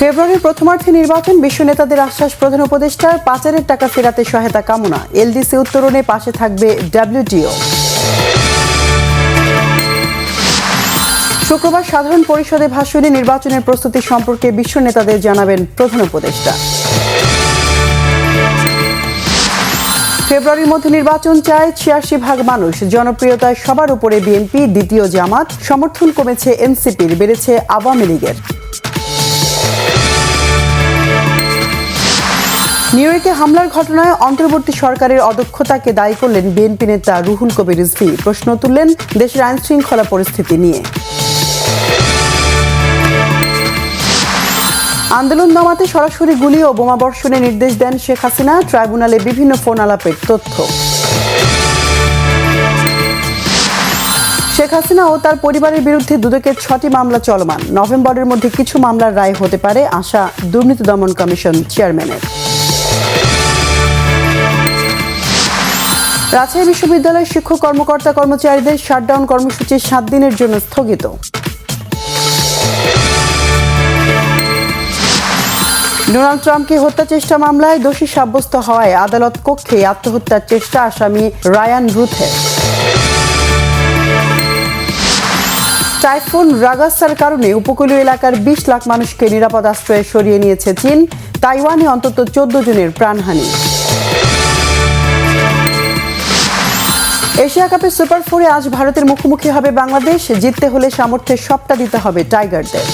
ফেব্রুয়ারির প্রথমার্থে নির্বাচন, বিশ্ব নেতাদের আশ্বাস প্রধান উপদেষ্টার পাচারের টাকা ফেরাতে সহায়তা কামনা। এলডিসি উত্তরণে পাশে থাকবে ডাব্লিউটিও। শুক্রবার সাধারণ পরিষদে ভাষণে নির্বাচনের প্রস্তুতি সম্পর্কে বিশ্ব নেতাদের জানাবেন প্রধান উপদেষ্টা। ফেব্রুয়ারির মধ্যে নির্বাচন চায় ছিয়াশি ভাগ মানুষ। জনপ্রিয়তায় সবার উপরে বিএনপি, দ্বিতীয় জামাত, সমর্থন কমেছে এনসিপির, বেড়েছে আওয়ামী লীগের। নিউ ইয়র্কে হামলার ঘটনায় অন্তর্বর্তী সরকারের অদক্ষতাকে দায়ী করলেন বিএনপি নেতা রুহুল কবির রিজভী। প্রশ্ন তুললেন দেশের আইন শৃঙ্খলা পরিস্থিতি নিয়ে। আন্দোলন দমাতে সরাসরি গুলি ও বোমাবর্ষণের নির্দেশ দেন শেখ হাসিনা। ট্রাইব্যুনালে বিভিন্ন ফোন আলাপের তথ্য। শেখ হাসিনা ও তার পরিবারের বিরুদ্ধে দুদকের ছটি মামলা চলমান। নভেম্বরের মধ্যে কিছু মামলার রায় হতে পারে, আশা দুর্নীতি দমন কমিশন চেয়ারম্যানের। রাজশাহী বিশ্ববিদ্যালয়ের শিক্ষক কর্মকর্তা কর্মচারীদের শাটডাউন কর্মসূচি সাত দিনের জন্য স্থগিত। ডোনাল্ড ট্রাম্পকে হত্যা চেষ্টা মামলায় দোষী সাব্যস্ত হওয়ায় আদালত কক্ষে আত্মহত্যার চেষ্টা আসামি রায়ান রুথের। টাইফুন রাগাসার কারণে উপকূলীয় এলাকার বিশ লাখ মানুষকে নিরাপদ আশ্রয়ে সরিয়ে নিয়েছে চীন। তাইওয়ানে অন্তত চোদ্দ জনের প্রাণহানি। এশিয়া কাপের সুপার ফোরে আজ ভারতের মুখোমুখি হবে বাংলাদেশ। জিততে হলে সামর্থ্যের সবটা দিতে হবে টাইগারদের।